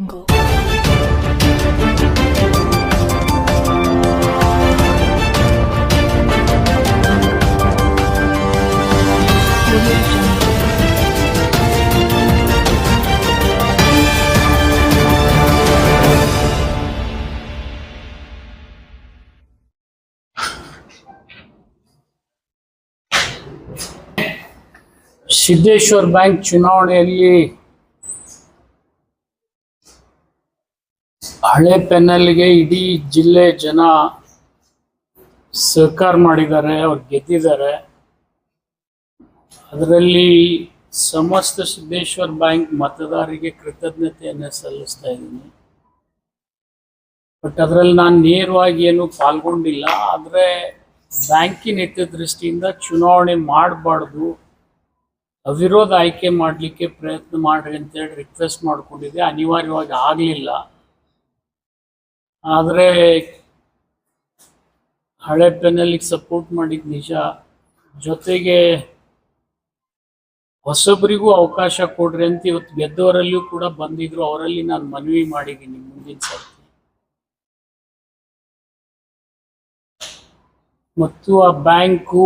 jungle. Audio jungle. Siddeshwar bank ಚುನಾವಣೆಯಲ್ಲಿ ಹಳೆ ಪೆನ್ನಲ್ಗೆ ಇಡೀ ಜಿಲ್ಲೆ ಜನ ಸಹಕಾರ ಮಾಡಿದ್ದಾರೆ, ಅವ್ರು ಗೆದ್ದಿದ್ದಾರೆ. ಅದರಲ್ಲಿ ಸಮಸ್ತ ಸಿದ್ದೇಶ್ವರ ಬ್ಯಾಂಕ್ ಮತದಾರರಿಗೆ ಕೃತಜ್ಞತೆಯನ್ನು ಸಲ್ಲಿಸ್ತಾ ಇದ್ದೀನಿ. ಬಟ್ ಅದರಲ್ಲಿ ನಾನು ನೇರವಾಗಿ ಏನು ಪಾಲ್ಗೊಂಡಿಲ್ಲ, ಆದರೆ ಬ್ಯಾಂಕಿನ ಹಿತದೃಷ್ಟಿಯಿಂದ ಚುನಾವಣೆ ಮಾಡಬಾರ್ದು, ಅವಿರೋಧ ಆಯ್ಕೆ ಮಾಡಲಿಕ್ಕೆ ಪ್ರಯತ್ನ ಮಾಡ್ರಿ ಅಂತೇಳಿ ರಿಕ್ವೆಸ್ಟ್ ಮಾಡಿಕೊಂಡಿದ್ದೆ. ಅನಿವಾರ್ಯವಾಗಿ ಆಗಲಿಲ್ಲ. ಆದರೆ ಹಳೆ ಪೆನಲ್ಲಿಗೆ ಸಪೋರ್ಟ್ ಮಾಡಿದ ನಿಜ. ಜೊತೆಗೆ ಹೊಸಬರಿಗೂ ಅವಕಾಶ ಕೊಡ್ರಿ ಅಂತ ಇವತ್ತು ಗೆದ್ದವರಲ್ಲಿಯೂ ಕೂಡ ಬಂದಿದ್ರು. ಅವರಲ್ಲಿ ನಾನು ಮನವಿ ಮಾಡಿದ್ದೀನಿ ಮುಂದಿನ ಸರ್ತಿ. ಮತ್ತು ಆ ಬ್ಯಾಂಕು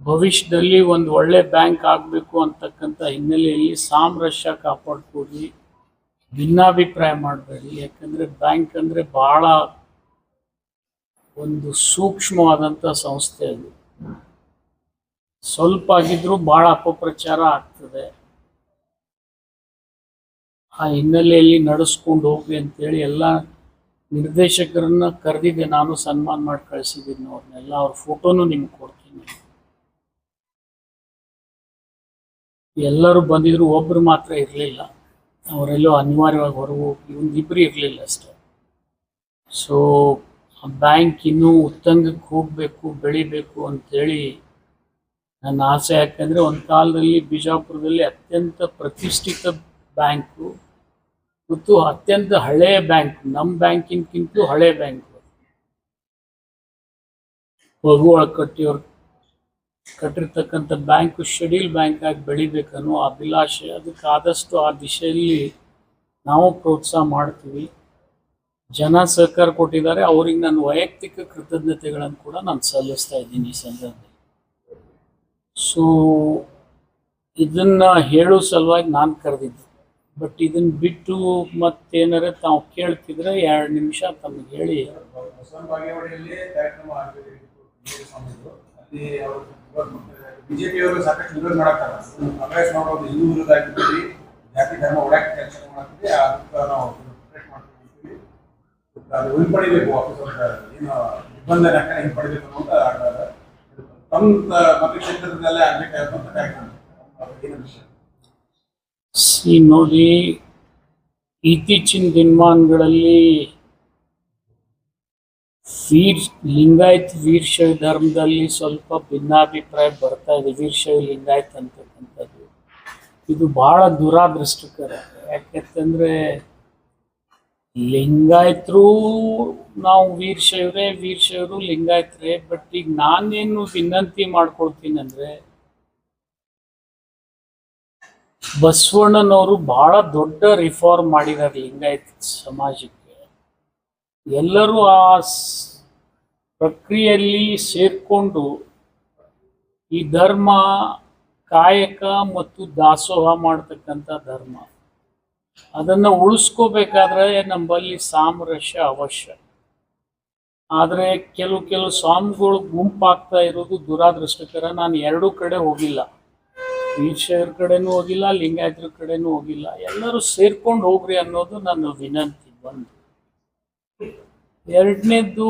ಭವಿಷ್ಯದಲ್ಲಿ ಒಂದು ಒಳ್ಳೆ ಬ್ಯಾಂಕ್ ಆಗಬೇಕು ಅಂತಕ್ಕಂಥ ಹಿನ್ನೆಲೆಯಲ್ಲಿ ಸಾಮರಸ್ಯ ಕಾಪಾಡ್ಕೊಡಿ. ಭಿನ್ನಾಭಿಪ್ರಾಯ ಮಾಡಬೇಡಿ. ಯಾಕಂದರೆ ಬ್ಯಾಂಕ್ ಅಂದರೆ ಭಾಳ ಒಂದು ಸೂಕ್ಷ್ಮವಾದಂಥ ಸಂಸ್ಥೆ ಅದು. ಸ್ವಲ್ಪ ಆಗಿದ್ರು ಭಾಳ ಅಪಪ್ರಚಾರ ಆಗ್ತದೆ. ಆ ಹಿನ್ನೆಲೆಯಲ್ಲಿ ನಡೆಸ್ಕೊಂಡು ಹೋಗಿ ಅಂತೇಳಿ ಎಲ್ಲ ನಿರ್ದೇಶಕರನ್ನ ಕರೆದಿದ್ದೆ. ನಾನು ಸನ್ಮಾನ ಮಾಡಿ ಕಳಿಸಿದ್ದೀನಿ ಅವ್ರನ್ನೆಲ್ಲ ಅವ್ರ ಫೋಟೋನು ನಿಮ್ಗೆ ಕೊಡ್ತೀನಿ. ಎಲ್ಲರೂ ಬಂದಿದ್ರು, ಒಬ್ರು ಮಾತ್ರ ಇರಲಿಲ್ಲ. ಅವರೆಲ್ಲೋ ಅನಿವಾರ್ಯವಾಗಿ ಹೊರಗೆ ಹೋಗಿ ಇಬ್ಬರು ಇರಲಿಲ್ಲ ಅಷ್ಟೇ. ಸೊ ಬ್ಯಾಂಕ್ ಇನ್ನೂ ಉತ್ತಂಗಕ್ಕೆ ಹೋಗಬೇಕು, ಬೆಳಿಬೇಕು ಅಂತೇಳಿ ನನ್ನ ಆಸೆ. ಯಾಕಂದರೆ ಒಂದು ಕಾಲದಲ್ಲಿ ಬಿಜಾಪುರದಲ್ಲಿ ಅತ್ಯಂತ ಪ್ರತಿಷ್ಠಿತ ಬ್ಯಾಂಕು ಮತ್ತು ಅತ್ಯಂತ ಹಳೆಯ ಬ್ಯಾಂಕ್ ನಮ್ಮ ಬ್ಯಾಂಕಿನ್ಕಿಂತ ಹಳೆ ಬ್ಯಾಂಕು ಮಗುವಳ ಕಟ್ಟಿಯವ್ರು ಕಟ್ಟಿರ್ತಕ್ಕಂಥ ಬ್ಯಾಂಕು ಶೆಡ್ಯೂಲ್ ಬ್ಯಾಂಕ್ ಆಗಿ ಬೆಳಿಬೇಕನ್ನೋ ಅಭಿಲಾಷೆ. ಅದಕ್ಕೆ ಆದಷ್ಟು ಆ ದಿಶೆಯಲ್ಲಿ ನಾವು ಪ್ರೋತ್ಸಾಹ ಮಾಡ್ತೀವಿ. ಜನ ಸಹಕಾರ ಕೊಟ್ಟಿದ್ದಾರೆ. ಅವ್ರಿಗೆ ನಾನು ವೈಯಕ್ತಿಕ ಕೃತಜ್ಞತೆಗಳನ್ನು ಕೂಡ ನಾನು ಸಲ್ಲಿಸ್ತಾ ಇದ್ದೀನಿ ಈ ಸಂದರ್ಭದಲ್ಲಿ. ಸೊ ಇದನ್ನ ಹೇಳೋ ಸಲುವಾಗಿ ನಾನು ಕರೆದಿದ್ದೆ. ಬಟ್ ಇದನ್ನ ಬಿಟ್ಟು ಮತ್ತೇನಾರ ತಾವು ಕೇಳ್ತಿದ್ರೆ ಎರಡು ನಿಮಿಷ ತಮಗೆ ಹೇಳಿ. ಅವರು ಬಿಜೆಪಿಯವರು ಸಾಕಷ್ಟು ವಿರೋಧ ಮಾಡಕ್ಕಾರ ಕಾಂಗ್ರೆಸ್ ಮಾಡೋದು ಹಿಂದೂ ವಿರೋಧ ಆಗಿರ್ತೀವಿ ಜಾತಿ, ಧರ್ಮ ಒಡಕ್ಕೆ ಕೆಲಸ ಮಾಡ್ತೀವಿ ಅದಕ್ಕೆ ನಾವು ಮಾಡ್ತೀವಿ ಅದು ಹಿಂಪಡಿಬೇಕು ವಾಪಸ್ ಏನು ನಿಬಂಧನೆ ಹೆಂಗ್ ಹಿಂಪಡಿಬೇಕು ಅನ್ನೋದು ಆಗ್ತದೆ. ತಮ್ಮ ಮತಕ್ಷೇತ್ರದಲ್ಲೇ ಆಗ್ಬೇಕಾದಂತ ಕಾರ್ಯಕ್ರಮ. ನೋಡಿ, ಇತ್ತೀಚಿನ ದಿನಮಾನಗಳಲ್ಲಿ ವೀರ್ ಲಿಂಗಾಯತ್ ವೀರಶೈವ ಧರ್ಮದಲ್ಲಿ ಸ್ವಲ್ಪ ಭಿನ್ನಾಭಿಪ್ರಾಯ ಬರ್ತಾ ಇದೆ. ವೀರಶೈವ ಲಿಂಗಾಯತ್ ಅಂತಕ್ಕಂಥದ್ದು. ಇದು ಬಹಳ ದುರಾದೃಷ್ಟಕರ. ಯಾಕೆಂದ್ರೆ ಲಿಂಗಾಯತ್ರು ನಾವು ವೀರಶೈವರೇ ವೀರಶೈವರು ಲಿಂಗಾಯತರೇ. ಬಟ್ ಈಗ ನಾನೇನು ವಿನಂತಿ ಮಾಡ್ಕೊಳ್ತೀನಿ ಅಂದ್ರೆ ಬಸವಣ್ಣನವರು ಬಹಳ ದೊಡ್ಡ ರಿಫಾರ್ಮ್ ಮಾಡಿದ್ದಾರೆ ಲಿಂಗಾಯತ್ ಸಮಾಜಕ್ಕೆ. ಎಲ್ಲರೂ ಆ ಪ್ರಕ್ರಿಯೆಯಲ್ಲಿ ಸೇರಿಕೊಂಡು ಈ ಧರ್ಮ ಕಾಯಕ ಮತ್ತು ದಾಸೋಹ ಮಾಡ್ತಕ್ಕಂಥ ಧರ್ಮ. ಅದನ್ನು ಉಳಿಸ್ಕೋಬೇಕಾದ್ರೆ ನಮ್ಮಲ್ಲಿ ಸಾಮರಸ್ಯ ಅವಶ್ಯ. ಆದರೆ ಕೆಲವು ಕೆಲವು ಸ್ವಾಮಿಗಳು ಗುಂಪಾಗ್ತಾ ಇರೋದು ದುರಾದೃಷ್ಟಕರ. ನಾನು ಎರಡೂ ಕಡೆ ಹೋಗಿಲ್ಲ. ವೀರಶೈವರ ಕಡೆನೂ ಹೋಗಿಲ್ಲ, ಲಿಂಗಾಯತರ ಕಡೆನೂ ಹೋಗಿಲ್ಲ. ಎಲ್ಲರೂ ಸೇರ್ಕೊಂಡು ಹೋಗ್ರಿ ಅನ್ನೋದು ನನ್ನ ವಿನಂತಿ ಒಂದು ಎರಡನೇದ್ದು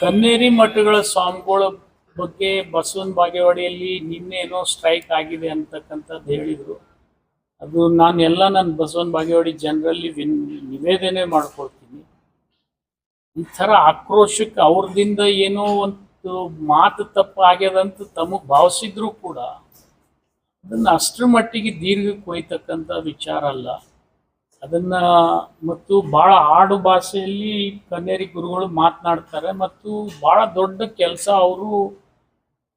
ಕನ್ನೇರಿ ಮಠಗಳ ಸ್ವಾಮಿಗಳ ಬಗ್ಗೆ ಬಸವನ ಬಾಗೇವಾಡಿಯಲ್ಲಿ ನಿನ್ನೆ ಏನೋ ಸ್ಟ್ರೈಕ್ ಆಗಿದೆ ಅಂತಕ್ಕಂಥದ್ದು ಹೇಳಿದರು. ಅದು ನಾನು ಎಲ್ಲ ನನ್ನ ಬಸವನ ಬಾಗೇವಾಡಿ ಜನರಲ್ಲಿ ವಿನ್, ನಿವೇದನೆ ಮಾಡ್ಕೊಳ್ತೀನಿ. ಈ ಥರ ಆಕ್ರೋಶಕ್ಕೆ ಅವ್ರದಿಂದ ಏನೋ ಒಂದು ಮಾತು ತಪ್ಪು ಆಗ್ಯದಂತ ತಮಗೆ ಭಾವಿಸಿದ್ರು ಕೂಡ ಅದನ್ನು ಅಷ್ಟರ ಮಟ್ಟಿಗೆ ದೀರ್ಘಕ್ಕೆ ಒಯ್ತಕ್ಕಂಥ ವಿಚಾರ ಅಲ್ಲ. ಅದನ್ನ ಮತ್ತು ಬಹಳ ಆಡು ಭಾಷೆಯಲ್ಲಿ ಕನ್ನೇರಿ ಗುರುಗಳು ಮಾತನಾಡ್ತಾರೆ ಮತ್ತು ಬಹಳ ದೊಡ್ಡ ಕೆಲಸ ಅವರು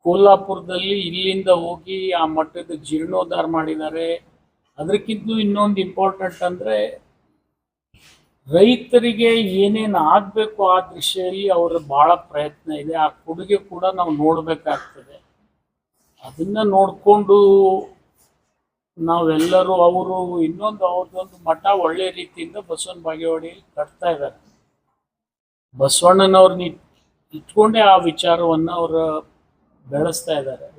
ಕೋಲ್ಹಾಪುರದಲ್ಲಿ ಇಲ್ಲಿಂದ ಹೋಗಿ ಆ ಮಠದ ಜೀರ್ಣೋದ್ಧಾರ ಮಾಡಿದ್ದಾರೆ. ಅದಕ್ಕಿಂತ ಇನ್ನೊಂದು ಇಂಪಾರ್ಟೆಂಟ್ ಅಂದರೆ ರೈತರಿಗೆ ಏನೇನು ಆಗಬೇಕು ಆ ದೃಶ್ಯದಲ್ಲಿ ಅವರ ಭಾಳ ಪ್ರಯತ್ನ ಇದೆ. ಆ ಕೊಡುಗೆ ಕೂಡ ನಾವು ನೋಡಬೇಕಾಗ್ತದೆ. ಅದನ್ನ ನೋಡಿಕೊಂಡು ನಾವೆಲ್ಲರೂ ಅವರು ಇನ್ನೊಂದು ಅವ್ರದ್ದೊಂದು ಮಠ ಒಳ್ಳೆ ರೀತಿಯಿಂದ ಬಸವನ ಬಾಗೇವಾಡಿ ಕಟ್ತಾ ಇದ್ದಾರೆ. ಬಸವಣ್ಣನವ್ರನ್ನ ಇಟ್- ಇಟ್ಕೊಂಡೇ ಆ ವಿಚಾರವನ್ನು ಅವರು ಬೆಳೆಸ್ತಾ ಇದ್ದಾರೆ.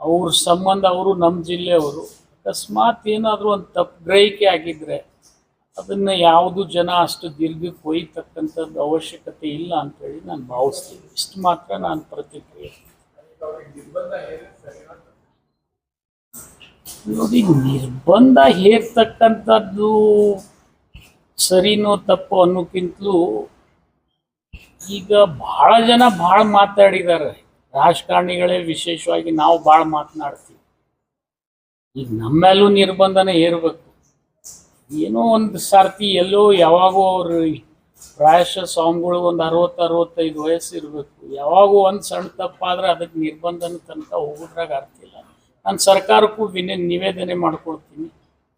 ಅವ್ರ ಸಂಬಂಧ, ಅವರು ನಮ್ಮ ಜಿಲ್ಲೆಯವರು, ಅಕಸ್ಮಾತ್ ಏನಾದರೂ ಒಂದು ತಪ್ಪು ಗ್ರಹಿಕೆ ಆಗಿದ್ರೆ ಅದನ್ನ ಯಾವುದು ಜನ ಅಷ್ಟು ದೀರ್ಘಕ್ಕೆ ಒಯ್ತಕ್ಕಂಥದ್ದು ಅವಶ್ಯಕತೆ ಇಲ್ಲ ಅಂತೇಳಿ ನಾನು ಭಾವಿಸ್ತೀನಿ. ಇಷ್ಟು ಮಾತ್ರ ನಾನು ಪ್ರತಿಕ್ರಿಯೆ. ನೋಡಿ ನಿರ್ಬಂಧ ಹೇರ್ತಕ್ಕಂಥದ್ದು ಸರಿನೋ ತಪ್ಪು ಅನ್ನೋಕ್ಕಿಂತಲೂ ಈಗ ಬಹಳ ಜನ ಭಾಳ ಮಾತಾಡಿದ್ದಾರೆ. ರಾಜಕಾರಣಿಗಳೇ ವಿಶೇಷವಾಗಿ ನಾವು ಭಾಳ ಮಾತನಾಡ್ತೀವಿ. ಈಗ ನಮ್ಮೇಲೂ ನಿರ್ಬಂಧನೇ ಹೇರಬೇಕು. ಏನೋ ಒಂದು ಸರ್ತಿ ಎಲ್ಲೋ ಯಾವಾಗೋ ಅವರು ಪ್ರಾಯಶಃ ಸ್ವಾಮಿಗಳು ಒಂದು ಅರವತ್ತು, ಅರವತ್ತೈದು ವಯಸ್ಸು ಇರಬೇಕು. ಯಾವಾಗೋ ಒಂದು ಸಣ್ಣ ತಪ್ಪಾದ್ರೆ ಅದಕ್ಕೆ ನಿರ್ಬಂಧನ ತನಕ ಹೋಗೋದ್ರಾಗ ಅರ್ಥ ಇಲ್ಲ. ನಾನು ಸರ್ಕಾರಕ್ಕೂ ವಿನಯ ನಿವೇದನೆ ಮಾಡ್ಕೊಳ್ತೀನಿ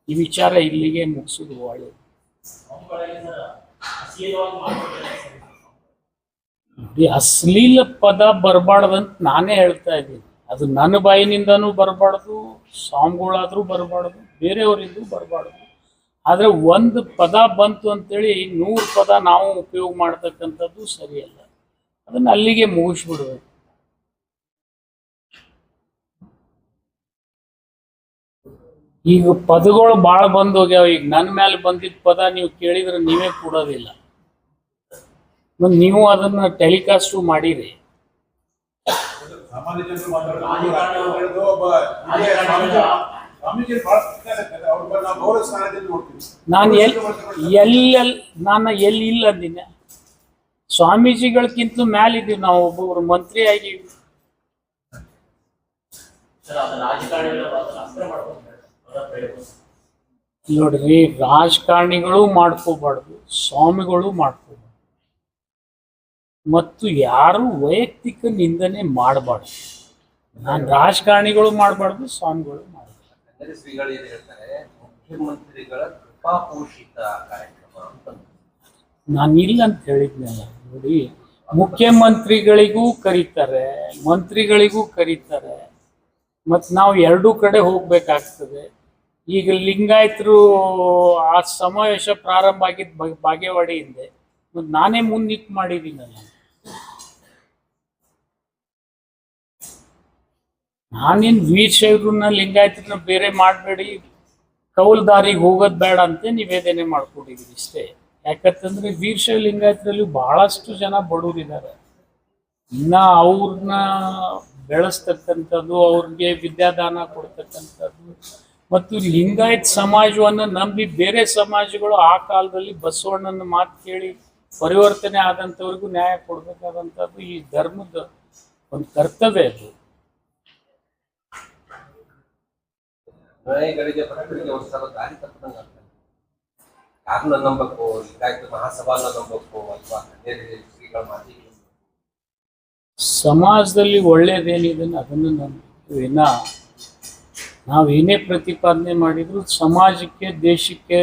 ಈ ವಿಚಾರ ಇಲ್ಲಿಗೆ ಮುಗಿಸೋದು ಒಳ್ಳೆಯದು ಅಶ್ಲೀಲ ಪದ ಬರಬಾರ್ದಂತ ನಾನೇ ಹೇಳ್ತಾ ಇದ್ದೀನಿ. ಅದು ನನ್ನ ಬಾಯಿನಿಂದನೂ ಬರಬಾರ್ದು, ಸಾಂಗ್ಗಳಾದರೂ ಬರಬಾರ್ದು ಬೇರೆಯವರಿಂದ ಬರಬಾರ್ದು. ಆದರೆ ಒಂದು ಪದ ಬಂತು ಅಂತೇಳಿ ನೂರು ಪದ ನಾವು ಉಪಯೋಗ ಮಾಡ್ತಕ್ಕಂಥದ್ದು ಸರಿಯಲ್ಲ. ಅದನ್ನು ಅಲ್ಲಿಗೆ ಮುಗಿಸ್ಬಿಡ್ಬೇಕು. ಈಗ ಪದಗಳು ಭಾಳ ಬಂದು ಹೋಗ್ಯಾವ. ಈಗ ನನ್ನ ಮೇಲೆ ಬಂದಿದ್ದ ಪದ ನೀವು ಕೇಳಿದ್ರೆ ನೀವೇ ಕೊಡೋದಿಲ್ಲ. ನೀವು ಅದನ್ನ ಟೆಲಿಕಾಸ್ಟು ಮಾಡಿರಿ. ನಾನು ಎಲ್ಲಿ ಎಲ್ಲೆಲ್ ನಾನು ಎಲ್ಲಿ ಇಲ್ಲ ಅಂದಿನ ಸ್ವಾಮೀಜಿಗಳಕ್ಕಿಂತ ಮ್ಯಾಲಿದ್ದೀವಿ ನಾವು. ಒಬ್ಬೊಬ್ರು ಮಂತ್ರಿ ಆಗಿ ನೋಡ್ರಿ ರಾಜಕಾರಣಿಗಳು ಮಾಡ್ಕೋಬಾರ್ದು ಸ್ವಾಮಿಗಳು ಮಾಡ್ಕೋಬಾರ್ದು. ಮತ್ತು ಯಾರು ವೈಯಕ್ತಿಕ ನಿಂದನೆ ಮಾಡಬಾರ್ದು. ನಾನು ರಾಜಕಾರಣಿಗಳು ಮಾಡಬಾರ್ದು ಸ್ವಾಮಿಗಳು ಮಾಡಬಾರ್ದು. ಶ್ರೀಗಳು ಏನ್ ಹೇಳ್ತಾರೆ ಮುಖ್ಯಮಂತ್ರಿಗಳ ಕೃಪಾಪೋಷಿತ ಕಾರ್ಯಕ್ರಮ ಅಂತ ನಾನು ಇಲ್ಲ ಅಂತ ಹೇಳಿದ್ನಲ್ಲ ನೋಡಿ ಮುಖ್ಯಮಂತ್ರಿಗಳಿಗೂ ಕರೀತಾರೆ ಮಂತ್ರಿಗಳಿಗೂ ಕರೀತಾರೆ ಮತ್ತು ನಾವು ಎರಡೂ ಕಡೆ ಹೋಗ್ಬೇಕಾಗ್ತದೆ. ಈಗ ಲಿಂಗಾಯತರು ಆ ಸಮಾವೇಶ ಪ್ರಾರಂಭ ಆಗಿದ್ದು ಬಾಗೇವಾಡಿ ಹಿಂದೆ. ನಾನೇ ನಾನೇ ಮುಂದಿಟ್ಟು ಮಾಡಿದ್ದೀನಲ್ಲ ನಾನೇನು ವೀರಶೈವ್ರನ್ನ ಲಿಂಗಾಯತರನ್ನ ಬೇರೆ ಮಾಡಬೇಡಿ, ಕೌಲ್ದಾರಿಗೆ ಹೋಗೋದು ಬೇಡ ಅಂತ ನಿವೇದನೆ ಮಾಡ್ಕೊಂಡಿದ್ದೀವಿ ಇಷ್ಟೇ. ಯಾಕಂತಂದ್ರೆ ವೀರಶೈವ ಲಿಂಗಾಯತರಲ್ಲಿ ಬಹಳಷ್ಟು ಜನ ಬಡವರಿದ್ದಾರೆ ಇನ್ನ ಅವ್ರನ್ನ ಬೆಳೆಸ್ತಕ್ಕಂಥದ್ದು, ಅವ್ರಿಗೆ ವಿದ್ಯಾದಾನ ಕೊಡ್ತಕ್ಕಂಥದ್ದು ಮತ್ತು ಲಿಂಗಾಯತ್ ಸಮಾಜವನ್ನು ನಂಬಿ ಬೇರೆ ಸಮಾಜಗಳು ಆ ಕಾಲದಲ್ಲಿ ಬಸವಣ್ಣನ ಮಾತು ಕೇಳಿ ಪರಿವರ್ತನೆ ಆದಂಥವ್ರಿಗೂ ನ್ಯಾಯ ಕೊಡಬೇಕಾದಂಥದ್ದು ಈ ಧರ್ಮದ ಒಂದು ಕರ್ತವ್ಯ ಅದು. ನ್ಯಾಯಗಳಿಗೆ ಭಕ್ತರಿಗೆ ಒಂದ್ಸಲ ದಾರಿ ತಪ್ಪದಂಗ ಆಗ್ತದೆ. ಯಾರನ್ನ ನಂಬಬೇಕು ಲಿಂಗಾಯತ ಮಹಾಸಭಾನ ನಂಬಬೇಕು ಅಥವಾ ಕನ್ಯಾ ಶ್ರೀಗಳ ಮಾತಿಗೆ ಸಮಾಜದಲ್ಲಿ ಒಳ್ಳೇದೇನಿದೆ ಅದನ್ನು ನಂಬ ಇನ್ನ ನಾವು ಏನೇ ಪ್ರತಿಪಾದನೆ ಮಾಡಿದ್ರು ಸಮಾಜಕ್ಕೆ, ದೇಶಕ್ಕೆ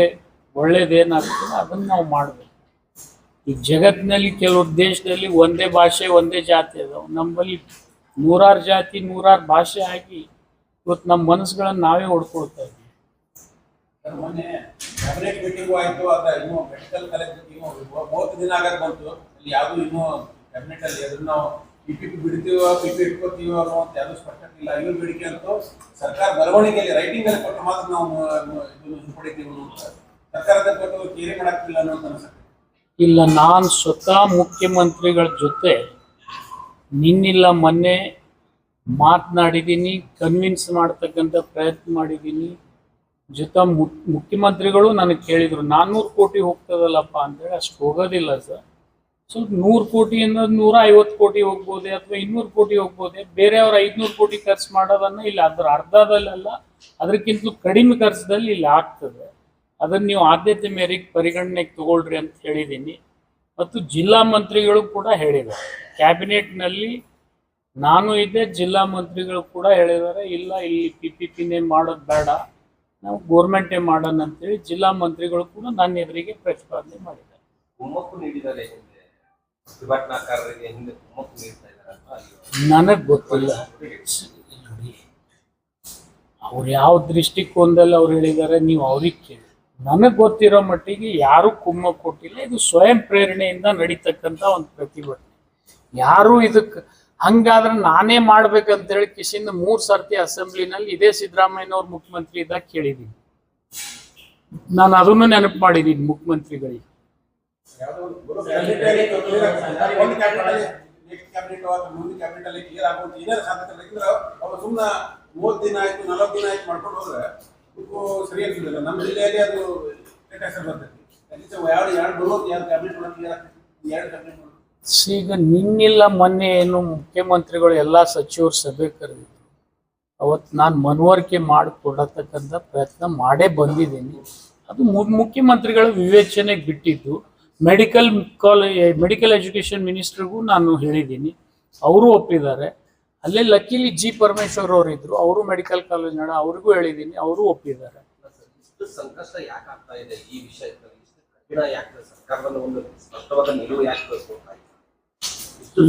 ಒಳ್ಳೇದೇನಾಗ್ತದೆ ಅದನ್ನು ನಾವು ಮಾಡಬೇಕು. ಈ ಜಗತ್ತಿನಲ್ಲಿ ಕೆಲವು ದೇಶದಲ್ಲಿ ಒಂದೇ ಭಾಷೆ, ಒಂದೇ ಜಾತಿ ಅದಾವೆ. ನಮ್ಮಲ್ಲಿ ನೂರಾರು ಜಾತಿ, ನೂರಾರು ಭಾಷೆ ಆಗಿ ಇವತ್ತು ನಮ್ಮ ಮನಸ್ಸುಗಳನ್ನು ನಾವೇ ಹೊಡ್ಕೊಳ್ತಾ ಇದ್ದೀವಿ ದಿನ ಇನ್ನು ಪಿಪಿ ಬಿಡ್ತೀವೋ ಪಿ ಪಿ ಇಟ್ಕೋತೀವೋ ಅನ್ನೋ ಅಂತ ಯಾವುದು ಸ್ಪಷ್ಟತೆ ಇಲ್ಲ ಇವ್ರ ಬೇಡಿಕೆ ಅಂತ ಸರ್ಕಾರ ಬರವಣಿಗೆಯಲ್ಲಿ ರೈಟಿಂಗ್ ಅಲ್ಲಿ ಕೊಟ್ಟು ಮಾತ್ರ ನಾವು, ಇದನ್ನು ಪಡಿತೀವಿ ಅಂತ ಸರ್ಕಾರದ ಕೊಟ್ಟು ಕೇರಿ ಮಾಡಕ್ತಿಲ್ಲ ಅನ್ನೋ ಅನ್ಸುತ್ತೆ. ಇಲ್ಲ, ನಾನು ಸ್ವತಃ ಮುಖ್ಯಮಂತ್ರಿಗಳ ಜೊತೆ ನಿನ್ನಿಲ್ಲ, ಮೊನ್ನೆ ಮಾತನಾಡಿದ್ದೀನಿ ಕನ್ವಿನ್ಸ್ ಮಾಡ್ತಕ್ಕಂಥ ಪ್ರಯತ್ನ ಮಾಡಿದ್ದೀನಿ. ಜೊತೆ ಮುಖ್ಯಮಂತ್ರಿಗಳು ನನಗೆ ಕೇಳಿದರು, ನಾನ್ನೂರು ಕೋಟಿ ಹೋಗ್ತದಲ್ಲಪ್ಪ ಅಂತೇಳಿ ಅಷ್ಟು ಹೋಗೋದಿಲ್ಲ ಸರ್. ಸ್ವಲ್ಪ ನೂರು ಕೋಟಿ ಅನ್ನೋದು ನೂರ ಐವತ್ತು ಕೋಟಿ ಹೋಗ್ಬೋದೆ ಅಥವಾ ಇನ್ನೂರು ಕೋಟಿ ಹೋಗ್ಬೋದೆ? ಬೇರೆಯವ್ರ ಐದುನೂರು ಕೋಟಿ ಖರ್ಚು ಮಾಡೋದನ್ನ ಇಲ್ಲ. ಅದ್ರ ಅರ್ಧದಲ್ಲೆಲ್ಲ ಅದಕ್ಕಿಂತಲೂ ಕಡಿಮೆ ಖರ್ಚದಲ್ಲಿ ಇಲ್ಲಿ ಆಗ್ತದೆ. ಅದನ್ನು ನೀವು ಆದ್ಯತೆ ಮೇರೆಗೆ ಪರಿಗಣನೆಗೆ ತಗೊಳ್ರಿ ಅಂತ ಹೇಳಿದ್ದೀನಿ ಮತ್ತು ಜಿಲ್ಲಾ ಮಂತ್ರಿಗಳು ಕೂಡ ಹೇಳಿದ್ದಾರೆ. ಕ್ಯಾಬಿನೆಟ್ನಲ್ಲಿ ನಾನು ಇದ್ದೆ, ಜಿಲ್ಲಾ ಮಂತ್ರಿಗಳು ಕೂಡ ಹೇಳಿದ್ದಾರೆ. ಇಲ್ಲ, ಇಲ್ಲಿ ಪಿ ಪಿ ಪಿನೇ ಮಾಡೋದು ಬೇಡ. ನಾವು ಗೋರ್ಮೆಂಟೇ ಮಾಡೋಣ ಅಂತೇಳಿ ಜಿಲ್ಲಾ ಮಂತ್ರಿಗಳು ಕೂಡ ನನ್ನ ಎದುರಿಗೆ ಪ್ರತಿಪಾದನೆ ಮಾಡಿದ್ದಾರೆ. ಪ್ರತಿಭಟನಾಕಾರರಿಗೆ ಹಿಂದೆ ನನಗೆ ಗೊತ್ತಿಲ್ಲ. ಅವ್ರು ಯಾವ ದೃಷ್ಟಿಕೋನದಲ್ಲಿ ಅವ್ರು ಹೇಳಿದ್ದಾರೆ ನೀವು ಅವ್ರಿಗೆ ಕೇಳಿ. ನನಗೆ ಗೊತ್ತಿರೋ ಮಟ್ಟಿಗೆ ಯಾರು ಕುಮ್ಮ ಕೊಟ್ಟಿಲ್ಲ. ಇದು ಸ್ವಯಂ ಪ್ರೇರಣೆಯಿಂದ ನಡೀತಕ್ಕಂಥ ಒಂದು ಪ್ರತಿಭಟನೆ. ಯಾರು ಇದಕ್ಕೆ ಹಂಗಾದ್ರೆ ನಾನೇ ಮಾಡ್ಬೇಕಂತ ಹೇಳಿ ಕಿಶಿಂದ ಮೂರ್ ಸರ್ತಿ ಅಸೆಂಬ್ಲಿನಲ್ಲಿ ಇದೇ ಸಿದ್ದರಾಮಯ್ಯನವ್ರು ಮುಖ್ಯಮಂತ್ರಿ ಇದ್ದಾಗ ಕೇಳಿದೀನಿ ನಾನು ಅದನ್ನು ನೆನಪು ಮಾಡಿದ್ದೀನಿ ಮುಖ್ಯಮಂತ್ರಿಗಳಿಗೆ. ಒಂದು ಬರೋ cabinet ಅಲ್ಲಿ clear ಆಗ್ತದೆ. ಒಂದು cabinet ಅಲ್ಲಿ next cabinet ಅಥವಾ ಮುಂದಿನ cabinet ಅಲ್ಲಿ clear ಆಗುವಂತ ಏನಾದ್ರು ಸಾಧ್ಯತೆ ಇಲ್ಲ. ಯಾಕಂದ್ರೆ ಅವ್ರು ಸುಮ್ನ ಮೂವತ್ತು ದಿನ ಆಯ್ತು ನಲವತ್ತು ದಿನ ಆಯ್ತು ಮಾಡ್ಕೊಂಡು ಹೋದ್ರೆ ಇದಕ್ಕೂ ಸರಿ ಅನ್ಸುದಿಲ್ಲ. ನಮ್ಮ ಜಿಲ್ಲೆಯಲ್ಲಿ ಅದು ಕೆಟ್ಟ ಹೆಸರು ಬರ್ತೈತಿ ಅಟ್ಲೀಸ್ಟ್ ಎರಡು ಎರಡು ಬರುವಂತ ಎರಡು ಕ್ಯಾಬಿನೆಟ್ ಒಳಗೆ ಕ್ಲಿಯರ್ ಆಗ್ತೈತಿ ಎರಡು ಕ್ಯಾಬಿನೆಟ್ ಈಗ ನಿನ್ನಿಲ್ಲ ಮೊನ್ನೆ ಏನು ಮುಖ್ಯಮಂತ್ರಿಗಳು ಎಲ್ಲ ಸಚಿವರು ಸಭೆ ಕರೆದಿದ್ರು. ಅವತ್ತು ನಾನು ಮನವರಿಕೆ ಮಾಡಿಕೊಡತಕ್ಕಂಥ ಪ್ರಯತ್ನ ಮಾಡೇ ಬಂದಿದ್ದೀನಿ. ಅದು ಮುಖ್ಯಮಂತ್ರಿಗಳ ವಿವೇಚನೆಗೆ ಬಿಟ್ಟಿದ್ದು. ಮೆಡಿಕಲ್ ಕಾಲೇಜ್ ಮೆಡಿಕಲ್ ಎಜುಕೇಷನ್ ಮಿನಿಸ್ಟ್ರಿಗೂ ನಾನು ಹೇಳಿದ್ದೀನಿ. ಅವರು ಒಪ್ಪಿದ್ದಾರೆ. ಅಲ್ಲೇ ಲಕ್ಕಿಲಿ ಜಿ ಪರಮೇಶ್ವರ್ ಅವರು ಇದ್ರು ಅವರು ಮೆಡಿಕಲ್ ಕಾಲೇಜ್ ನಡ ಅವ್ರಿಗೂ ಹೇಳಿದ್ದೀನಿ. ಅವರು ಒಪ್ಪಿದ್ದಾರೆ. ಸಂಕಷ್ಟ ಯಾಕೆ ಆಗ್ತಾ ಇದೆ ಈ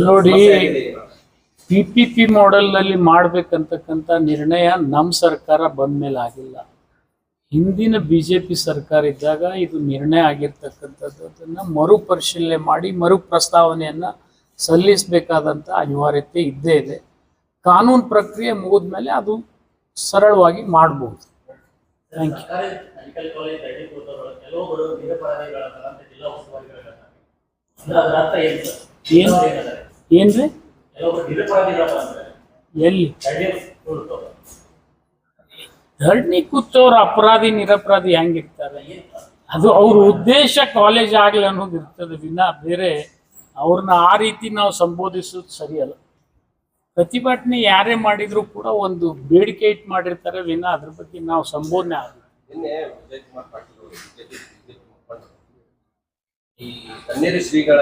ನೋಡಿ. ಪಿ ಪಿ ಪಿ ಮಾಡೆಲ್ನಲ್ಲಿ ಮಾಡ್ಬೇಕಂತಕ್ಕಂಥ ನಿರ್ಣಯ ನಮ್ಮ ಸರ್ಕಾರ ಬಂದ ಮೇಲೆ ಆಗಿಲ್ಲ ಹಿಂದಿನ ಬಿ ಜೆ ಪಿ ಸರ್ಕಾರ ಇದ್ದಾಗ ಇದು ನಿರ್ಣಯ ಆಗಿರ್ತಕ್ಕಂಥದ್ದು. ಅದನ್ನು ಮರುಪರಿಶೀಲನೆ ಮಾಡಿ ಮರು ಪ್ರಸ್ತಾವನೆಯನ್ನು ಸಲ್ಲಿಸಬೇಕಾದಂಥ ಅನಿವಾರ್ಯತೆ ಇದ್ದೇ ಇದೆ. ಕಾನೂನು ಪ್ರಕ್ರಿಯೆ ಮುಗಿದ ಮೇಲೆ ಅದು ಸರಳವಾಗಿ ಮಾಡಬಹುದು ಥ್ಯಾಂಕ್ ಯು ಏನು ಏನ್ರಿ? ಎಲ್ಲಿ. ಧರಣಿ ಕೂತವ್ರ ಅಪರಾಧಿ ನಿರಪರಾಧಿ ಹೆಂಗಿರ್ತಾರೆ? ಅದು ಅವ್ರ ಉದ್ದೇಶ ಕಾಲೇಜ್ ಆಗ್ಲಿ ಅನ್ನೋದು ಇರ್ತದೆ. ವಿನ ಬೇರೆ ಅವ್ರನ್ನ ಆ ರೀತಿ ನಾವು ಸಂಬೋಧಿಸೋದು ಸರಿಯಲ್ಲ. ಪ್ರತಿಭಟನೆ ಯಾರೇ ಮಾಡಿದ್ರು ಕೂಡ ಒಂದು ಬೇಡಿಕೆ ಇಟ್ಟು ಮಾಡಿರ್ತಾರೆ. ವಿನ ಅದ್ರ ಬಗ್ಗೆ ನಾವು ಸಂಬೋಧನೆ ಆಗ ಈ ಶ್ರೀಗಳ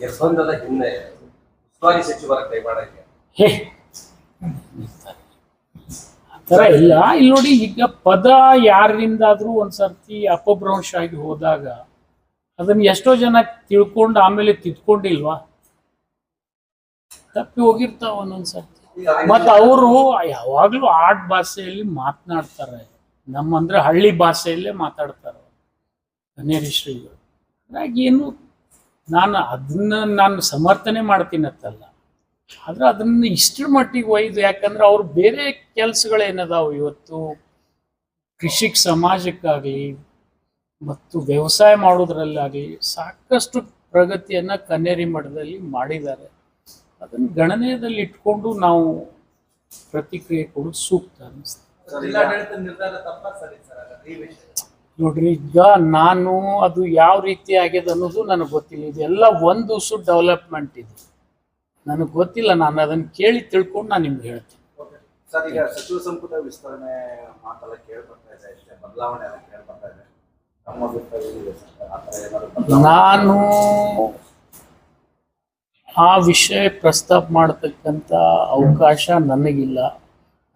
ನಿರ್ಬಂಧದ ಹಿನ್ನೆಲೆ ಉಸ್ತುವಾರಿ ಸಚಿವರ ಕೈವಾಡಕ್ಕೆ ಥರ ಇಲ್ಲ. ಇಲ್ಲಿ ನೋಡಿ, ಈಗ ಪದ ಯಾರಿಂದಾದ್ರೂ ಒಂದ್ಸರ್ತಿ ಅಪಭ್ರಂಶ ಆಗಿ ಹೋದಾಗ ಅದನ್ನ ಎಷ್ಟೋ ಜನ ತಿಳ್ಕೊಂಡು ಆಮೇಲೆ ತಿದ್ಕೊಂಡಿಲ್ವಾ? ತಪ್ಪಿ ಹೋಗಿರ್ತಾವ ಒಂದೊಂದ್ಸರ್ತಿ. ಮತ್ತ ಅವರು ಯಾವಾಗ್ಲೂ ಆಡ್ ಭಾಷೆಯಲ್ಲಿ ಮಾತನಾಡ್ತಾರೆ. ನಮ್ಮಂದ್ರೆ ಹಳ್ಳಿ ಭಾಷೆಯಲ್ಲೇ ಮಾತಾಡ್ತಾರೆ ಧನ್ಯರಿ ಶ್ರೀಗಳು. ಹಾಗಾಗಿ ಏನು, ನಾನು ಅದನ್ನ ನಾನು ಸಮರ್ಥನೆ ಮಾಡ್ತೀನತ್ತಲ್ಲ. ಆದ್ರೆ ಅದನ್ನ ಇಷ್ಟರ ಮಟ್ಟಿಗೆ ಒಯ್ದು ಯಾಕಂದ್ರೆ ಅವ್ರು ಬೇರೆ ಕೆಲಸಗಳೇನದಾವು ಇವತ್ತು? ಕೃಷಿಕ್ ಸಮಾಜಕ್ಕಾಗಲಿ ಮತ್ತು ವ್ಯವಸಾಯ ಮಾಡೋದ್ರಲ್ಲಾಗಲಿ ಸಾಕಷ್ಟು ಪ್ರಗತಿಯನ್ನ ಕನ್ನೇರಿ ಮಠದಲ್ಲಿ ಮಾಡಿದ್ದಾರೆ. ಅದನ್ನು ಗಣನೀಯದಲ್ಲಿ ಇಟ್ಕೊಂಡು ನಾವು ಪ್ರತಿಕ್ರಿಯೆ ಕೊಡೋದು ಸೂಕ್ತ ಅನಿಸ್ತದೆ ನೋಡ್ರಿ ಈಗ ನಾನು ಅದು ಯಾವ ರೀತಿ ಆಗ್ಯದ ಅನ್ನೋದು ನನಗೆ ಗೊತ್ತಿಲ್ಲ. ಇದೆಲ್ಲ ಒಂದು ಸು ಡೆವಲಪ್ಮೆಂಟ್ ಇದು. ನನಗೆ ಗೊತ್ತಿಲ್ಲ ನಾನು ಅದನ್ನು ಕೇಳಿ ತಿಳ್ಕೊಂಡು ನಾನು ನಿಮ್ಗೆ ಹೇಳ್ತೀನಿ. ಸರ್ ಈಗ ಸಚಿವ ಸಂಪುಟ ವಿಸ್ತರಣೆ ಮಾತೆಲ್ಲ ಕೇಳ್ಬರ್ತಾ ಇದೆ ಬದಲಾವಣೆ ಎಲ್ಲ ಇದೆ. ನಾನು ಆ ವಿಷಯ ಪ್ರಸ್ತಾಪ ಮಾಡತಕ್ಕಂಥ ಅವಕಾಶ ನನಗಿಲ್ಲ.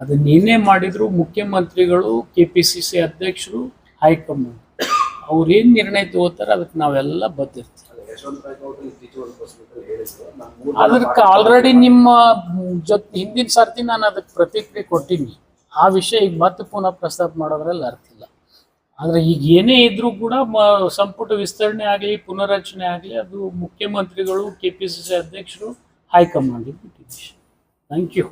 ಅದು ನೀನೇ ಮಾಡಿದ್ರು ಮುಖ್ಯಮಂತ್ರಿಗಳು ಕೆ ಪಿ ಸಿ ಸಿ ಅಧ್ಯಕ್ಷರು ಹೈಕಮಾಂಡ್. ಅವ್ರೇನು ನಿರ್ಣಯ ತಗೋತಾರೆ ಅದಕ್ಕೆ ನಾವೆಲ್ಲ ಬದ್ಧಿರ್ತೀವಿ ಅದಕ್ಕೆ ಆಲ್ರೆಡಿ ನಿಮ್ಮ ಜೊತೆ ಹಿಂದಿನ ಸರ್ತಿ ನಾನು ಅದಕ್ಕೆ ಪ್ರತಿಕ್ರಿಯೆ ಕೊಟ್ಟಿನಿ. ಆ ವಿಷಯ ಈಗ ಮತ್ತೆ ಪುನಃ ಪ್ರಸ್ತಾಪ ಮಾಡೋದ್ರಲ್ಲಿ ಅರ್ಥ ಇಲ್ಲ. ಆದರೆ ಈಗ ಏನೇ ಇದ್ರೂ ಕೂಡ ಮ- ಸಂಪುಟ ವಿಸ್ತರಣೆ ಆಗಲಿ ಪುನರಚನೆ ಆಗಲಿ ಅದು ಮುಖ್ಯಮಂತ್ರಿಗಳು ಕೆ ಪಿ ಸಿ ಸಿ ಅಧ್ಯಕ್ಷರು ಹೈಕಮಾಂಡ್ ಇದ್ದು ಥ್ಯಾಂಕ್ ಯು